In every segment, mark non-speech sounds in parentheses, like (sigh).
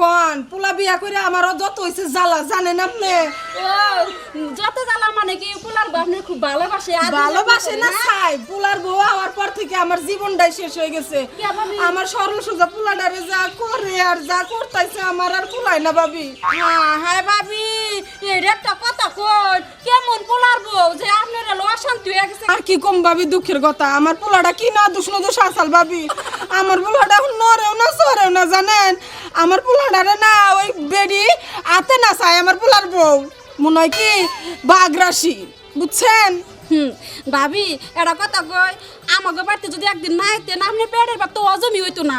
কন পোলা বিয়া করে আমারও যত হয়েছে জ্বালা জানেন আপনি? যত জ্বালা মানে কি পোলার বউ আপনি খুব ভালোবাসে? আর ভালোবাসে না চাই পোলার বউ হওয়ার পর থেকে আমার জীবনটাই শেষ হয়ে গেছে? আমার সরল সোজা পোলাডারে যা করে আর যা করতেছে আমার আর পোলাই না ভাবি। হ্যাঁ হ্যাঁ ভাবি এই একটা কথা কই কেমন পোলার বউ যে আপনারা লো অশান্তি হয়ে গেছে? আর কি কম ভাবি দুঃখের কথা। আমার পোলাটা কি না দুষ্ণ দোষ আসাল ভাবি। আমার পোলাটা নরেও না সরেও না জানেন? আমার পোলাটারে না ওই বেডি আতে না চায় আমার পোলার বউ। মনে হয় কি বাগরাশি বুঝছেন? হুম ভাবি এটা কথা কই আমাকে বাড়িতে যদি একদিন না আইতেন আপনি পেটের ভাত তো অজমি হইতো না।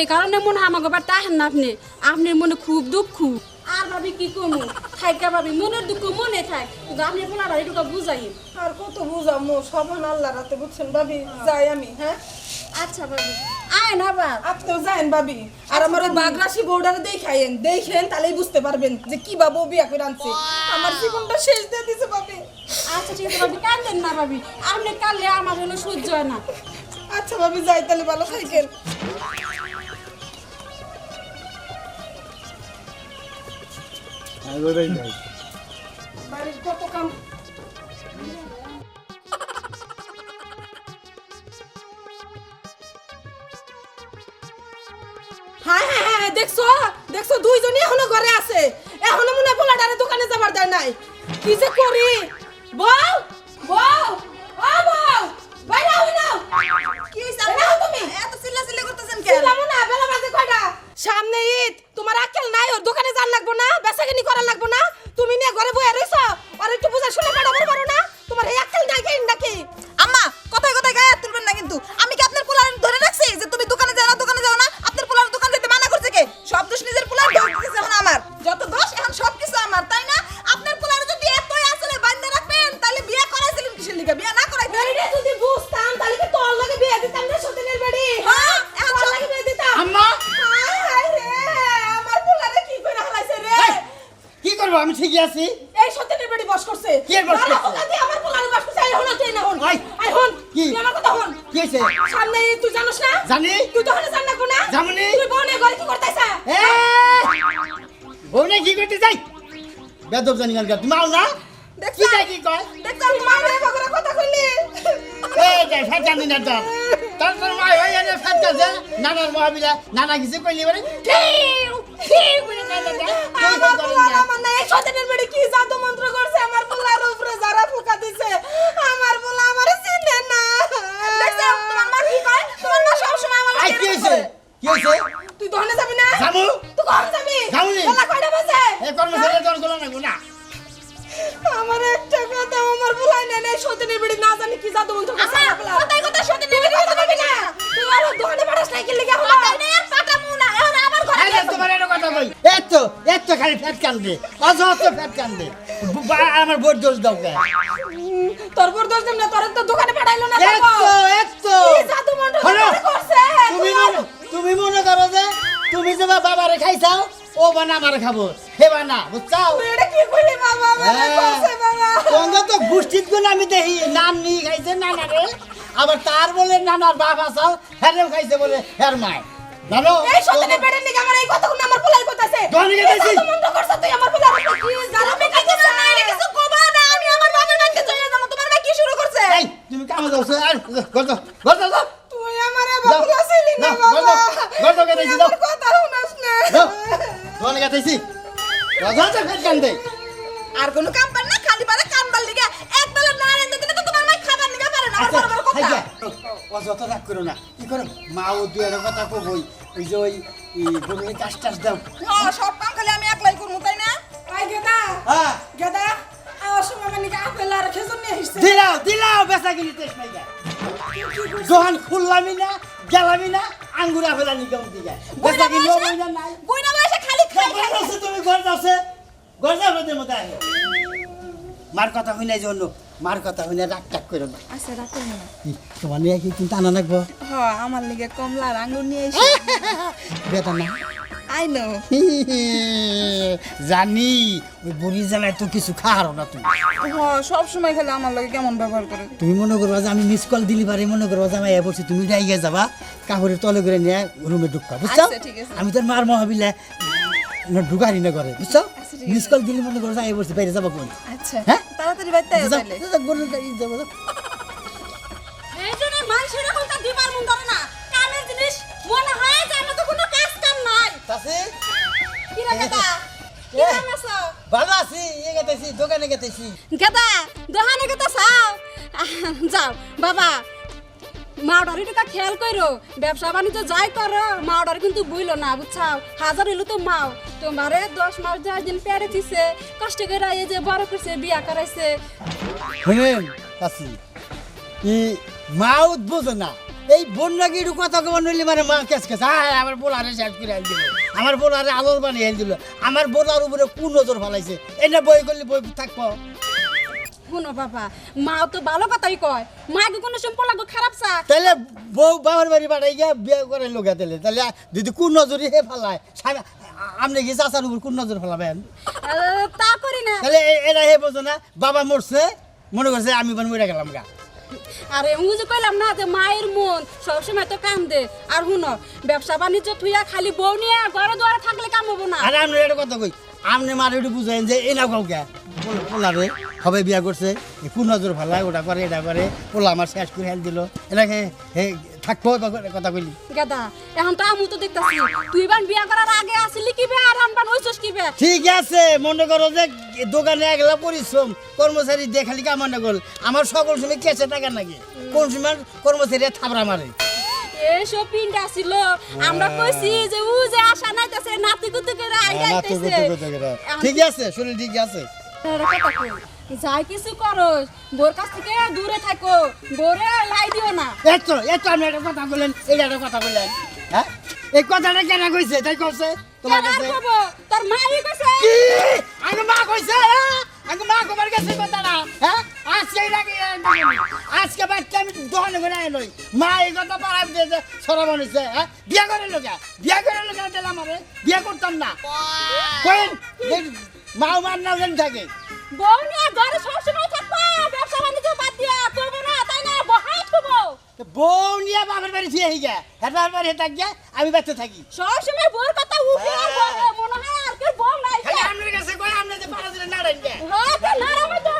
এই কারণে মনে হয় আমাকে বাড়িতে আসেন না আপনি। আপনার মনে খুব দুঃখ। আর ভাবি কি কমু? থাইকা ভাবি মনের দুঃখ মনে থাক। কিন্তু আপনি পোলাটা এটুকু বুঝাই। আর কত বুঝামো সবান আল্লাহ রাতে বুঝছেন ভাবি? যাই আমি হ্যাঁ? আচ্ছা ভাবি। আয় না বা আপনিও যায়েন ভাবি। আর আমার ওই বাগরাশি বউডারে দেখাইন দেখেন তাহলেই বুঝতে পারবেন যে কি বাবু বিয়া করে আনছে। আমার জীবনটা শেষ দিয়ে দিছে ভাবি। আচ্ছা ঠিক আছে ভাবি। কাঁদেন না ভাবি। আপনি কাঁদলে আমার হলো সহ্য হয় না। আচ্ছা ভাবি যাই তাহলে ভালো থাকেন। বাড়ির কত কাম? দেখছ? দেখছ, দুইজনই এখনও ঘরে আছে। এখনও মনে পোলাটারে দোকানে যাবার দেয় নাই। কি যে করি? বউ বউ! জানি। তুই তো হলে জান না কোনা। জামুনি। তুই বনে ঘরে কি করতেছ এ, বউনে কি করতে যাই? বেদব জানি গান তুমি আও না। দেখছ? কি যাই কি কয়? দেখছ? আমি মা রে বগরা কথা কইলি। এই যে ফেট জানি না তো। তার তোর মা হই এনে ফেট কাছে নানার মহাবিলা নানা কিছু কইলি বলে টিউ টিউ করে কাঁদে দেয় আমার না। এই সত্যের বেড়ি কি জাদু মন্ত্র করছে? আমার পোলার উপরে যারা ফুকা দিছে। আমার চিনে না দেখছ তোমার মা কি কয় তোমার মা সব সময় আমার আই কি তুই দহনে যাবি না? যাব। তুই কখন যাবি? যাবনি। বেলা কয়টা বাজে? এই কর্মচারী তোরগুলো না। গুনা আমার একটা কথা আমার ভুলাই না নেই সত্যের বেড়ি না জানি কি জাদু মন্ত্র করছে সতীনের বেড়ি? কথা বলবি না? তুই আর দোকানে পাঠাস না কি লিখে হলো? কথায় নেই আর পাঠামু না। এখন আবার ঘরে এই তোমার একটা কথা কই। এত এত খালি ফ্যাট কান্দে অযথা ফ্যাট কান্দে বা- আমার বোর দোষ দাও কে? তোর বর দোষ দেন না তোর তো দোকানে পাঠাইলো না দেখো। জাদু মন্ত্র করছে তুমি তুমি মনে করো যে তুমি যে বাবারে খাইছাও ও বানা আমার খাব। হে বানা বুঝছাও? এটা কি কইলি বাবা? বাবা সঙ্গে তো গোষ্ঠীর গুণ আমি দেখি নাম নিয়ে খাইছে নানা রে আবার তার বলে নানার বাপ আসাও হ্যারেও খাইছে বলে হ্যার মায়। জানো? এই সত্যের বেড়ে নিকে আমার এই কথাগুলো আমার পোলাই কইতাছে দোকানে গিয়ে দেখছি। জাদু মন্ত্র তুই আমার পোলার উপরে কি? জাদু আমি কিছু না কিছু কবা না আমি আমার বাবার বাড়িতে চলে যাব তোমার মা কি শুরু করছে? এই তুমি কামে যাও আর গর্দ গর্দ যাও তুই আমারে বাবুলা ছিলি না যাও, বাবা গর্দ, গর্দ কে দেখছি, যাও। আমার কথা শুনাস না যাও গেছি রাজা ফেট কান্দে। আর কোনো কাম পার না খালি পারে কাম বার লিগে। এক বেলা না রেন্দে দিলে তো তোমার মা খাবার নিগা পারে না আমার আচ্ছা, বড় বড় কথা। হাইগা, অযথ রাগ করো না কি করো? মা ও দুই একটা কথা কবই ওই যে ওই গরুরে কাজ টাজ দাও। সব কাম খালি আমি একলাই করব তাই না? আই গেদা। হ্যাঁ। গেদা আওয়াজ সময় মানে কি আপেল আর খেজুর নিয়ে আসছে? দিলাও দিলাও বেচা কিনি তেস মাইগা দোকান খুললামই না গেলামই না আঙ্গুরা ফেলানি কেমন দিকে বেচা কিনি নাই। বুইনা তুমি ঘর আছে ঘর যাও রোদের মধ্যে আয় মার কথা হই নাই জন্য মার কথা হই না রাগ টাক করো না। আচ্ছা রাখো না। তোমার নিয়ে কি চিন্তা আনা লাগবো? হ্যাঁ আমার লিগে কমলা আঙ্গুর নিয়ে এসে। (laughs) না। I know. জানি ওই বুড়ি জ্বালায় তো কিছু খাওয়ারও না তুমি। হ্যাঁ সব সময় খেলে আমার লাগে কেমন ব্যবহার করে? তুমি মনে করবা যে আমি মিস কল দিলি পারি মনে করবা যে আমি এ বলছি তুমি ডাইগে যাবা কাপড়ের তলে করে নিয়ে রুমে ঢুকবা বুঝছ? আচ্ছা। আমি তোর মার মহাবিলে ঢুকারি না করে বুঝছ? মিস কল দিলি মনে করো যে এ বলছি বাইরে যাবা কোন আচ্ছা হ্যাঁ? তাড়াতাড়ি বাইতে আয় গাড়ি যাব, মানুষের এখন তা দিবার মন ধরে না। কামের জিনিস মনে হয় যে আমার তো কোনো কাজ কাম নাই। চাচি, কি রে ভালো আছি গেতেছি দোকানে গেতেছি। দোকানে গেতা চাও যাও বাবা। মাওডারি টাকা খেয়াল করো ব্যবসা বাণিজ্য যাই করো মাওডারি কিন্তু বুঝলো না, বুঝছাও? হাজার হইল তো মাও। তোমারে দশ মাস দশ দিন পেড়ে দিছে, কষ্ট করে এই যে বড় করছে, বিয়া করাইছে। শুনেন চাচি ই মাও বোঝে না। এই বন্যা কি কথা কবার নইলে মানে মা কেস কেস হ্যাঁ আমার বোলারে শেষ করে আইল দিল। আমার বোলারে আলোর বানিয়ে দিল। আমার বোলার উপরে কোন নজর ফেলাইছে? এটা বই করলে বই থাকব। শুনো বাবা। মা তো ভালো কথাই কয়। মাকে কোনো সম্পর্ক লাগো খারাপ চা। তাহলে বউ বাবার বাড়ি পাঠাই গিয়া বিয়ে করে লোক তাহলে তাহলে যদি কোন নজরই হে ফেলায় আপনি কি চাচার উপর কোন নজর ফেলাবেন? তা করি না। তাহলে এরা হে বোঝো না বাবা মরছে মনে করছে আমি বান মরে গেলাম গা। আরে আমি যে কইলাম না যে মায়ের মন সবসময় তো কাম দে। আর শুনো ব্যবসা বাণিজ্য থুইয়া খালি বউ নিয়ে ঘরে দুয়ারে থাকলে কাম হব না। আরে আপনি এটা কথা কই আপনি মারে একটু বুঝেন যে এই না কাউকে। পোলারে হবে বিয়া করছে। কোন নজর ফেলায় ওটা করে এটা করে। পোলা আমার শেষ করে হেল দিল। এটাকে হে থাকব কথা কইলি। গাদা এখন তো আমু তো দেখতাছি তুই বান বিয়া করার আগে আসলি কি বে আর আনবান হইছস কি বে ঠিক আছে মনে করো যে দোকানে একলা পরিশ্রম কর্মচারী দেখালি খালি কামান্ডা গল। আমার সকল সময় কেসে টাকা নাকি কোন সময় কর্মচারী থাবড়া মারে। এসব পিন্ডা ছিল আমরা কইছি যে উ যে আশা নাইতাছে নাতি কুতু করে আইতাছে। ঠিক আছে শরীর ঠিক আছে। যাই কিছু করো বোর কাছ থেকে দূরে থাকো বোরে লাই দিও না। এত এত আপনি একটা কথা বললেন এইটা একটা কথা বললেন। হ্যাঁ? এই কথাটা কেন কইছে? তাই কইছে? তোমার কাছে? তোর মাই কইছে। কি? আগে মা কইছে হ্যাঁ? আগে মা কবার গেছে কথাটা হ্যাঁ? আজকে বাচ্চা আমি দোকানে করে আই মা এই কথা পাড়ায় দিয়েছে সরা মানুষে হ্যাঁ? বিয়া করে লোকে বিয়া করে লোকে দিলাম বিয়া করতাম না। কইন মা মার না থাকে। বউ নিয়ে ঘরে সবসময় থাকব ব্যবসা বাণিজ্য বাদ দিয়া করব না তাই না? বহাই থুবো বউ নিয়ে বাবার বাড়ি ফিরে হই গা হেটার বাড়ি গিয়া আমি বেঁচে থাকি। সবসময় বউর কথা উঠে মনে হয় বউ নাই খালি আপনার কাছে কই আমনে যে পাড়া দিলে নাড়াইন হ্যাঁ তো না তো।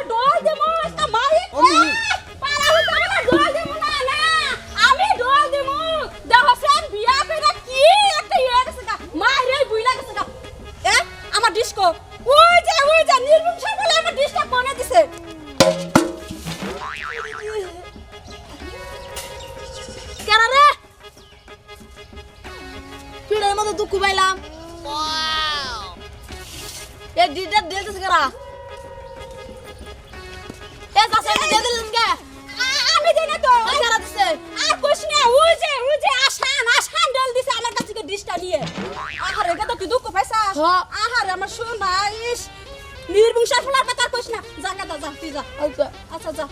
ডিশটা নিয়ে। আহারে কে তো কি দুঃখ পাইছা? আহারে আমার সোনা ইস নির্বংশার ফলার কথা কইছ না। যা গাদা যা তুই যা। আচ্ছা। আচ্ছা যা।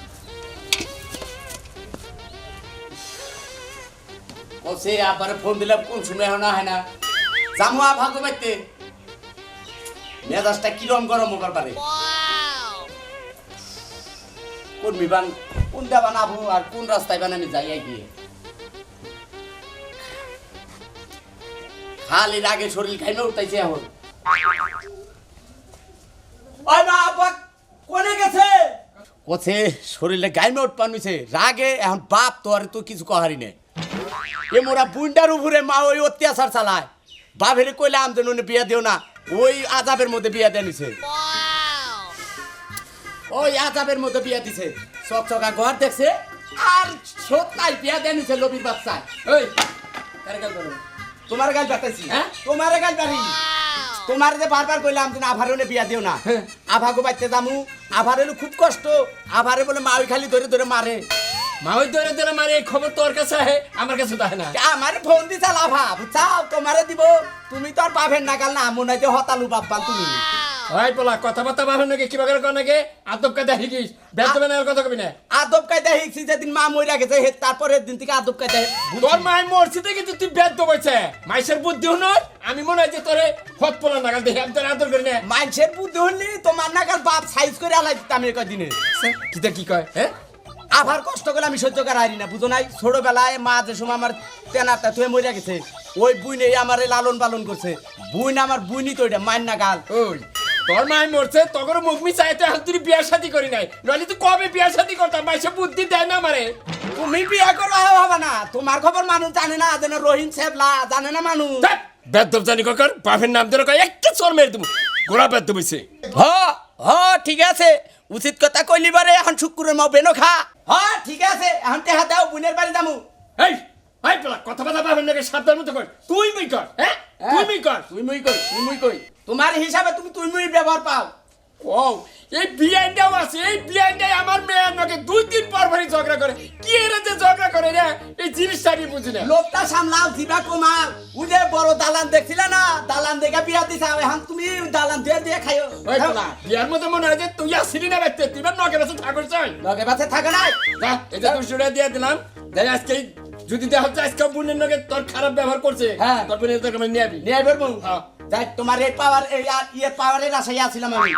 সে আবার ফোন দিলাম কোন সময় হয় না হয় না। জামু আ ভাগো বাইতে। মেজাজটা কিরম গরম হবার পারে। কোন বিবান কোন দেবা নাবো আর কোন রাস্তায় বান আমি যাই গিয়ে। খালি রাগে শরীর খাইমে উঠাইছে এখন ওই মা আপা কোনে গেছে? কোছে? শরীরে গাইমে উঠ পানুছে রাগে এখন বাপ তো আর তো কিছু কহারি নেই। এ মোরা বুন্ডার উপরে মা ওই অত্যাচার চালায়। বাপের কইলে আম যেন বিয়া দিও না। ওই আজাবের মধ্যে বিয়া দেয়া নিছে ওই আজাবের মধ্যে বিয়া দিছে। সব চকা ঘর দেখছে। আর সত্যাই বিয়া দেয়া নিছে লবির বাচ্চা ওই কার গাল করো তোমার গাল পাতাইছি হ্যাঁ? তোমার গাল পারি তোমার যে বারবার কইলাম যে আভারনে বিয়া দিও না। আভাগো বাইতে দামু আভারে খুব কষ্ট। আভারে বলে মা ওই খালি ধরে ধরে মারে। মাওই ধরে ধরে মারে এই খবর তোর কাছে আহে আমার কাছে তো না। আমার ফোন দিছা লাভা বুঝছাও চাও তোমারে দিব। তুমি তো আর পাবেন না কাল না মনে হয় হতালু বাপ্পা তুমি। ভাই পোলা কথাবার্তা বাহন নাকি? কিবা করে কর নাকি? আদব কায়দা শিখিস। ব্যর্থ বেনার কথা কবি না। আদব কায়দা শিখছি যেদিন মা মইরা গেছে হে দিন থেকে আদব কায়দা তোর মাই মরছি দেখে তুই ব্যর্থ মাইসের বুদ্ধি হুনর আমি মনে হয় যে তোরে হত পোলা নাগাল দেখে আমি তোর আদর করি না। মানুষের বুদ্ধি হলি তোমার নাগাল বাপ সাইজ করে আলাই দিতাম এর কদিনে কিতা কি কয় হ্যাঁ? আবার কষ্ট করে আমি সহ্য করা হারি না বুঝো নাই? ছোটবেলায় মা যে সময় আমার তেনারটা তুই মরে গেছে ওই বুইনে আমার লালন পালন করছে। বুইন আমার বুইনি তো এটা মাইন না গাল ওই। তোর মাই মরছে তখন মুখ মি চাইতে এখন তুই বিয়ার শাদি করি নাই। নইলে তুই কবে বিয়ার শাদি করতাম? মাইসে বুদ্ধি দেয় না আমারে। তুমি বিয়া করো হবে না। তোমার খবর মানুষ জানে না যেন রহিম সেবলা জানে না মানুষ। বেদব জানি কর বাপের নাম ধরে কয় একটা চোর মেরে দেবো। গোড়া বেদ বইছে হ হ ঠিক আছে। উচিত কথা কইলি বারে এখন শুক্রের মাও বেনো খা। হ ঠিক আছে এখন টেহা দাও বুনের বাড়ি যামু। এই এই পোলা কথা কথা বাপের নাকি সাতটার মতো কর। তুই মুই কর হ্যাঁ তুই মুই কর। তুই মুই কই তুই মুই কই। তোমার হিসাবে তুমি তুমি ব্যবহার পাও। ও এই বিয়ানটাও আছে এই বিয়ানটাই আমার মেয়ের নাকি দুই দিন পর পরই ঝগড়া করে। কি এর যে ঝগড়া করে রে? এই জিনিসটা আমি বুঝি না। লোকটা সামলাও জিবা কমাও উজে বড় দালান দেখছিলে না? দালান দেখে বিয়া দিছা এখন তুমি দালান দিয়ে দিয়ে খাইও। ওই বিয়ার মধ্যে মনে হয় যে তুই আসিলি না ব্যক্তি তুই না নকে বেসে ঠাকুর চাই। লগে পাশে থাকে যা যে দুশো টাকা দিয়ে দিলাম দেখ আজকে যদি দেখা হচ্ছে আজকে বোনের নাকি তোর খারাপ ব্যবহার করছে। হ্যাঁ। তোর বোনের তোর আমি নিয়ে আবি। নিয়ে হ্যাঁ। যাই তোমার এই পাওয়ার এই ইয়ে পাওয়ারের আশায় আছিলাম আমি।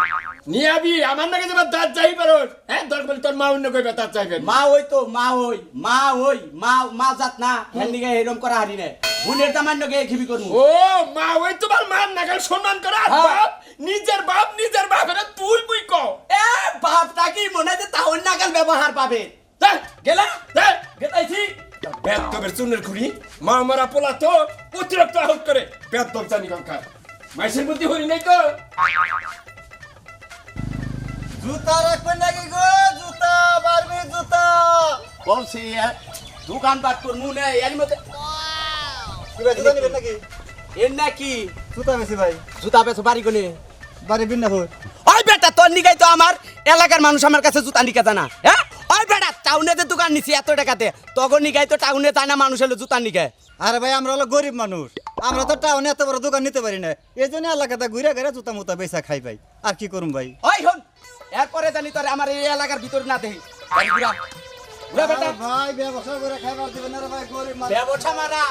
নিয়ে আবি আমার নাকি তোমার দাঁত পারো হ্যাঁ তোর বলে তোর মা অন্য কইবে দাঁত মা ওই তো মা ওই মা ওই মা মা জাত না হ্যান্ডিকে করা হারি না বুনের দামান নগে খিবি করব ও মা ওই তোমার মার নাগাল সম্মান করে হ্যাঁ। বাপ নিজের বাপ নিজের বাপের তুই মুই কও। এ বাপটা কি মনে হয় যে তাহলে নাগাল ব্যবহার পাবে? গেলা? চুনের খুঁড়ি মা মারা পোলা তো অতিরিক্ত আহত করে। বেদব জানি কঙ্কার মাইসের বুদ্ধি হরি নাই তো জুতা রাখবেন নাকি গো? জুতা বারবি জুতা। বলছি দোকান পাট কর মুনে এর মধ্যে ভাই জুতা নেবেন নাকি? এর নাকি? জুতা বেশি ভাই। জুতা বেছো বাড়ি কোনে? বাড়ি বিন্নাপুর। ওই বেটা তোর নিগাই তো আমার এলাকার মানুষ আমার কাছে জুতা নিকে জানা হ্যাঁ? ওই বেটা টাউনে যে দোকান নিছি এত টাকাতে তখন নিগাই তো টাউনে তাই না মানুষ হলো জুতা নিকে আরে ভাই আমরা হলো গরিব মানুষ। আমরা তো টাউনে এত বড় দোকান নিতে পারি না। এই জন্য এলাকাতে ঘুরে ঘুরে জুতা মুতা বেচা খাই ভাই। আর কি করুম ভাই? ওই হন এরপরে জানি তোর আমার এই এলাকার ভিতর না দেখি। বেটা। ভাই ব্যবসা করে খাইবার দিবেন না ভাই গরিব মানুষ। ব্যবসা মারা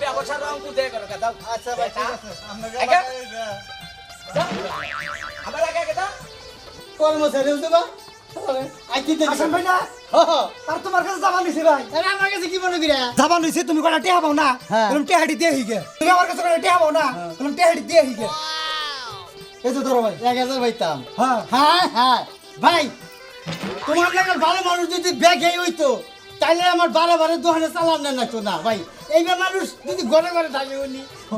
ব্যবসা রং বুঝে করো দাও আচ্ছা ভাই ঠিক আছে। আগে? আবার- আমার আগে আগে দাও কর্মচারী দেবা নিছি তুমি কটা টেহা পাও না হ্যাঁ। তুমি টেহাড়ি দিয়ে হিগে তুমি আমার কাছে টেহা পাও না তুমি টেহাড়ি দিয়ে হিগে এই তো ধরো ভাই। এক হাজার পাইতাম। হ্যাঁ। হ্যাঁ হ্যাঁ। ভাই তোমার ভালো মানুষ যদি ব্যাগে হইতো তাইলে আমার বারে বারে দোকানে চালান না ভাই। এইবার মানুষ যদি ঘরে ঘরে থাকে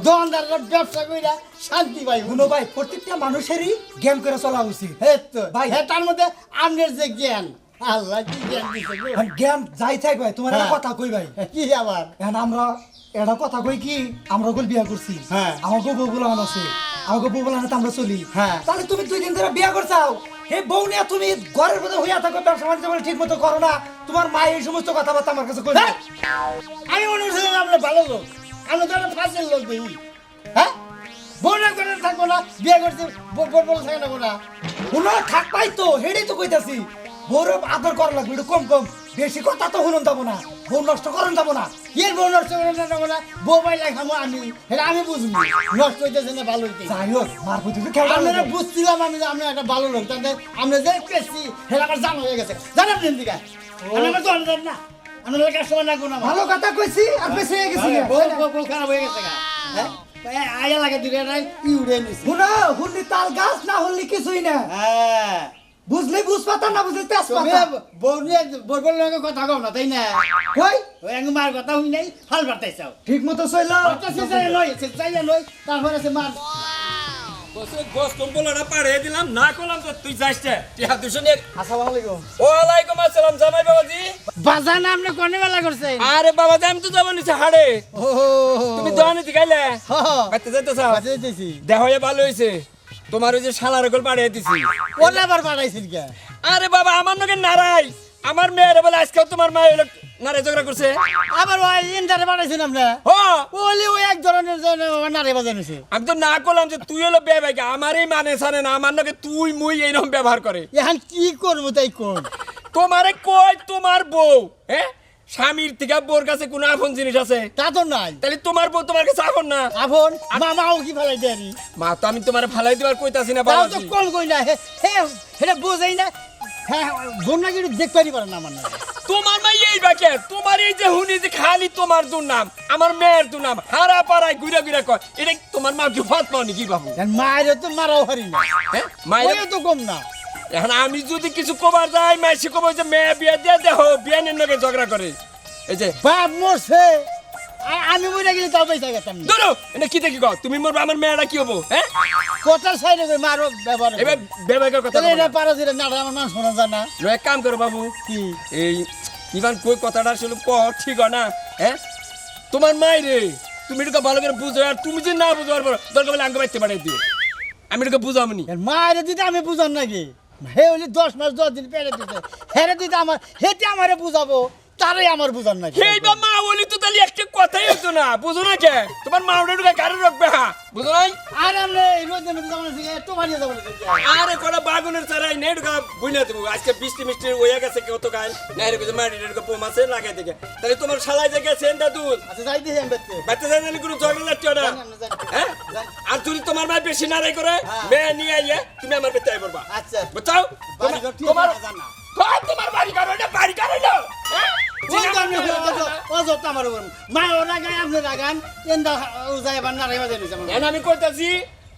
দোকানদাররা ব্যবসা কইরা শান্তি ভাই শুনো ভাই প্রত্যেকটা মানুষেরই জ্ঞান করে চলা উচিত। তো ভাই। হ্যাঁ তার মধ্যে আমনের যে জ্ঞান আল্লাহ কি জ্ঞান দিছে গো। জ্ঞান যাই থাক ভাই তোমার একটা হ্যাঁ। কথা কই ভাই? কি আবার? এখন আমরা এটা কথা কই কি আমরা গোল বিয়া করছি। হ্যাঁ। আমাকে বউ বলান আছে। আমাকে বউ বলান আমরা চলি। হ্যাঁ। তাহলে তুমি দুই দিন ধরে বিয়া করছাও? হে বউ নিয়ে তুমি ঘরের মধ্যে হইয়া থাকো ব্যবসা বাণিজ্য করে ঠিক মতো করো না। তোমার মা এই সমস্ত কথাবার্তা আমার কাছে কই আমি মনে হচ্ছে আমরা ভালো লোক। তো ফাঁসের হ্যাঁ? বউ না করে থাকব না বিয়ে করছি বউ বউ বলে থাকে না না। শুনো থাক তো হেডেই তো কইতাছি। বউর আদর করা লাগবে একটু কম কম। বেশি কথা তো শুনুন যাব না বউ নষ্ট করুন যাব না। কি বউ নষ্ট করুন যাব না বউ পাইলে খামো আমি এটা আমি বুঝব। নষ্ট হইতেছে না ভালো হইতেছে। যাই হোক মার প্রতি তো খেয়াল আমরা বুঝছিলাম আমি যে আমরা একটা ভালো লোক তাদের আমরা যে পেয়েছি সেটা আমার জানা হয়ে গেছে। জানাম দিন দিকা আমি আমার দেন না। আমরা কাস্টমার না কোনো ভালো কথা কইছি আর বেশি হয়ে গেছি বউ খারাপ হয়ে গেছে হ্যাঁ? আয়া লাগে দিলে নাই ই উড়ে নিছি। শুনো হুনলি তাল গাছ না হুনলি কিছুই না। হ্যাঁ। বুঝলি বুঝ পাতা না বুঝলি তেজ পাতা লগে কথা কও না তাই না? কই? ওই এক মার কথা হই নাই হাল বাড়তাইছাও ঠিক মতো চইল। কথা সিজাই লই সিজাই লই তারপরে সে মার। গোস কম্বলটা পাড়ে দিলাম না করলাম তো তুই যাইস না টিহা দুশো নিয়ে আসসালামু আলাইকুম। ওয়ালাইকুম আসসালাম জামাই বাবাজি। বাজার না আপনি কোনে বেলা করছেন আরে বাবাজি আমি তো যাব নিচে হাড়ে। ও তুমি দোকানে দিখাইলে হ্যাঁ বাইতে যাইতে চাও বাজার দিছি দেহ হয়ে ভালো হয়েছে তোমার ওই যে শালার গোল পাড়িয়ে দিছি। ওলা আবার পাঠাইছেন কে? আরে বাবা আমার নাকি নারাই আমার মেয়ের বলে আজকে তোমার মায়ের হলো নারে ঝগড়া করছে। আবার ওই ইন্টারে বানাইছেন আপনি হ। ওলি ওই এক ধরনের যে নারে বাজানিছে আমি তো না করলাম যে তুই হলো বেবাই আমারই মানে জানে না আমার নাকি তুই মুই এইরকম ব্যবহার করে। এখন কি করব তাই কোন তোমারে কই তোমার বউ হ্যাঁ? স্বামীর থেকে বোর কাছে কোনো আপন জিনিস আছে? তা তো নাই। তাহলে তোমার বউ তোমার কাছে আপন না? আপন? মামাও কি ফেলাই দেয়নি মা তো আমি তোমার ফালাই দেওয়ার কইতাছি না তাও তো কোন কই না হে হে এটা বোঝাই না। হ্যাঁ বোন নাকি দেখতে পারে না আমার না তোমার মা এই বাকে তোমার এই যে হুনি যে খালি তোমার দুর নাম আমার মেয়ের দুর নাম হারা পাড়ায় ঘুরে ঘুরে কয় এটা তোমার মা কি ফাত নাকি বাবু? মায়ের তো মারাও হারি না। হ্যাঁ মায়ের তো কম না। এখন আমি যদি কিছু কবার যাই মাইসি কব যে মেয়ে বিয়ে দিয়ে দেহ বিয়ে নিয়ে নগে ঝগড়া করে। এই যে বাপ মরছে। আমি মরে গেলে তাও পয়সা গেতাম না। ধরো এটা কি দেখি কও? তুমি মোর আমার মেয়েটা কি হব হ্যাঁ? কথার সাইডে করে মারো ব্যবহার এবার বেবাইকার কথা এটা না। পারো যেটা নাড়া আমার মান শোনা যায় না এক কাম করো বাবু কি? এই ইভান কই কথাটা আসলে ক ঠিক না হ্যাঁ? তোমার মাই রে তুমি এটুকু ভালো করে বুঝো আর তুমি যদি না বুঝো আর দরকার বলে আঙ্গ বাইতে পাঠাই দিও। আমি এটুকু বুঝামনি। মায়ের দিতে আমি বুঝান নাকি হে হলি দশ মাস দশ দিন পেরে দিতে হেরে দিতে আমার হেতে আমারে বুঝাবো তারাই আমার বুঝান বা মা বলি তো তাহলে একটা কথাই হতো না, বুঝো না কে? তোমার মা ওটা গাড়ি রাখবে বুঝো নাই? আর আমরা এই রোদের যাব না একটু বানিয়ে যাব না আরে কোলা বাগুনের চারাই নেই ঢুকা দেবো। আজকে বৃষ্টি মিষ্টি হয়ে গেছে কেউ তো গান না এরকম যে মাটি ঢুকে পোমাছে লাগাই থেকে তাহলে তোমার শালাই যে গেছে দুধ আচ্ছা যাই আমি বেতে বাচ্চা যাই নাহলে কোনো ঝগড়া না। হ্যাঁ? আর যদি তোমার মা বেশি নারাই করে মেয়ে নিয়ে আইয়া তুমি আমার পেতে আইববা আচ্ছা। ঠিক তোমার জানা। কই তোমার বাড়ি কারও এটা বাড়ি কারও না। হ্যাঁ? আমি কইতাছি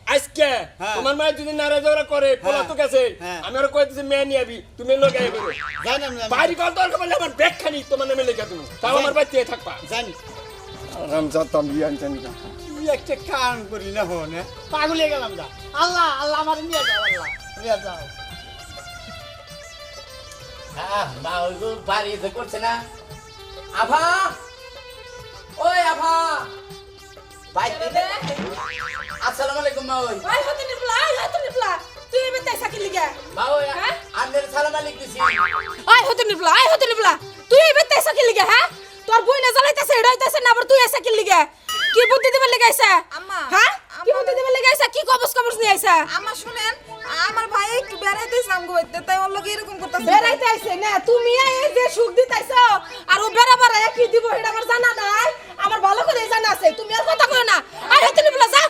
আজকে হ্যাঁ। তোমার মা যদি নারাই ঝগড়া করে পোলা তো গেছে হ্যাঁ। আমি আর কইতাছি মেয়ে নিয়ে আবি তুমি লোক আইবে। জানি বাড়ি কল দরকার বললে আমার ব্যাগ খানি তোমার নামে লেখা তুমি। তাও আমার বাড়িতে থাকবা। জানি। আরাম জাতাম বিয়ান জানি কি একটা কাম করি না হনে। পাগলে গেলাম যা আল্লাহ আল্লাহ আমার নিয়ে যাও আল্লাহ। নিয়ে যাও। হ্যাঁ মা ওই বাড়িতে করছে না? আভা! ওই আভা! ভাই আসসালামু আলাইকুম মা ওই। আই হতে নিপলা আই হতে নিপলা। তুই এবে তাই সাকি লিগা? মা ওই হ্যাঁ? আন্দের সালাম আলাইকুম দিছি। আই হতে নিপলা আই হতে নিপলা। তুই এবে তাই সাকি লিগা হ্যাঁ? তোর বই না জ্বালাইতেছে এড়াইতেছে না আবার তুই এসে কি লিগা। কি বুদ্ধি দিবার লিগা আইছা আম্মা, হ্যাঁ কি আম্মা। বুদ্ধি দিবার লিগা আইছা কি কবস কবস নিয়ে আইছা আমার শুনেন আমার ভাই একটু বেড়াইতেছিলাম গো তাই ওর লগে এরকম করতেছে। বেড়াইতে আইছে না তুমি এই যে সুখ দিতাইছো আর ও বেড়া বেড়া কি দিব এটা আমার জানা নাই। আমার ভালো করে জানা আছে তুমি আর কথা কই না। আই হতে নিপলা যা।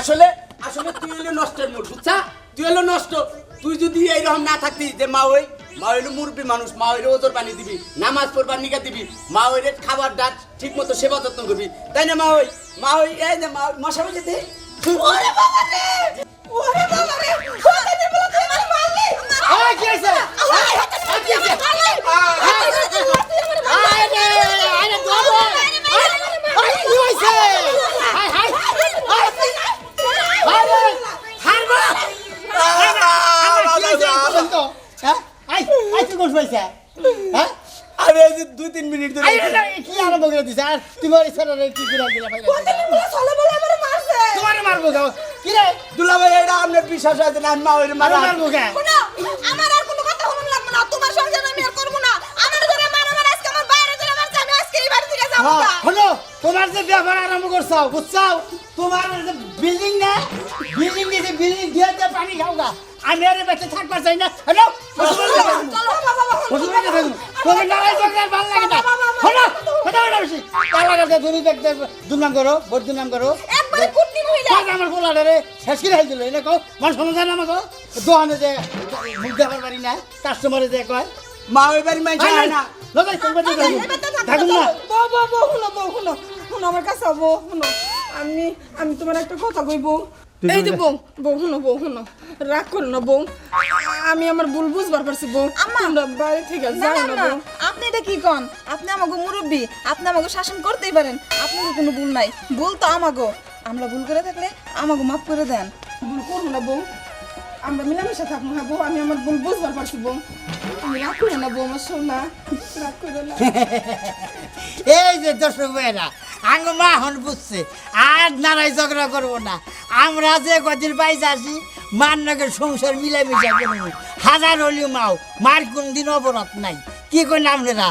আসলে আসলে তুই হলো নষ্টের মূল বুঝছা? তুই হলো নষ্ট। তুই যদি এইরকম না থাকতি যে মা ওই মা হইল মুরব্বী মানুষ মা হইল ওজোর পানি দিবি নামাজ পড়বার নিকা দিবি মা হইলে খাবার ডাট ঠিক মতো সেবা যত্ন করবি। তাই না মা ওই? মা ওই এই যে মা মশা দে ওরে বাবা রে ওরে বাবা রে হতে নিপলা তুই আমার মারলি আয় কি হতে হতে মারলি আয় রে আয় কি হইছে হাই হাই হারবা হ্যাঁ পয়সা হ্যাঁ আরে দুই তিন মিনিট ধরে কি আরম্ভ করে দিছ আর ইচ্ছা রে কি করে দিলা ভাই বিশ্বাস আছে না মা ওই মারো মারা মারবো গা শোনো আমার আর কোনো কথা হলো লাগবে না তোমার সংসার আমি আর করব না আমার ধরে মার আমার আজকে আমার বাইরে ধরে মারছে আমি আজকে এই বাড়ি থেকে যাব হ্যাঁ, না হলো তোমার যে ব্যবহার আরম্ভ করছাও বুঝছাও তোমার যে বিল্ডিং না বিল্ডিং দিয়ে বিল্ডিং দিয়ে পানি খাও গা আমি আরে বেঁচে থাকবার চাই না চলো থাকুন তোমার নারাই জগদার ভালো লাগে না হলো কথা বলা বেশি লাগাতে তুমি দেখতে দুর্নাম করো বোর দুর্নাম করো একবারে কুটনি মহিলা। কাজ আমার পোলাটা রে শেষ করে হাই দিল। এনে কও মান শোনা যায় না আমাকে? দোকানে যে মুখ দেখার পারি না কাস্টমারে যে কয় মা ওই বাড়ি মাইছে আয় না থাকুন না। বউ বউ বউ শুনো বউ শুনো শুনো আমার কাছে বউ শুনো। আমি আমি তোমার একটা কথা কই বউ এই যে বউ বউ শুনো বউ শুনো। রাগ করো না বউ। আমি আমার ভুল বুঝবার পারছি বউ। আম্মা। তোমরা বাইরে থেকে যাও না বউ। আপনি এটা কি কন? আপনি আমাকে মুরব্বী আপনি আমাকে শাসন করতেই পারেন। আপনার কোনো ভুল নাই। ভুল তো আমাগো আমরা ভুল করে থাকলে আমাকে মাফ করে দেন। ভুল করো না বউ। আমরা মিলামিশা থাকব হ্যাঁ বউ আমি আমার ভুল বুঝবার পারছি বউ। তুমি রাগ করো না বউ আমার সোনা রাগ করো না। (laughs) এই যে দর্শক ভাইরা আঙ্গ মা হন বুঝছে আর নারাই ঝগড়া করব না। আমরা যে কদিন পাইছে আসি মার নগের সংসার মিলামিশা করব। হাজার হলিও মাও মার কোন দিন অবরত নাই। কি কই আপনারা?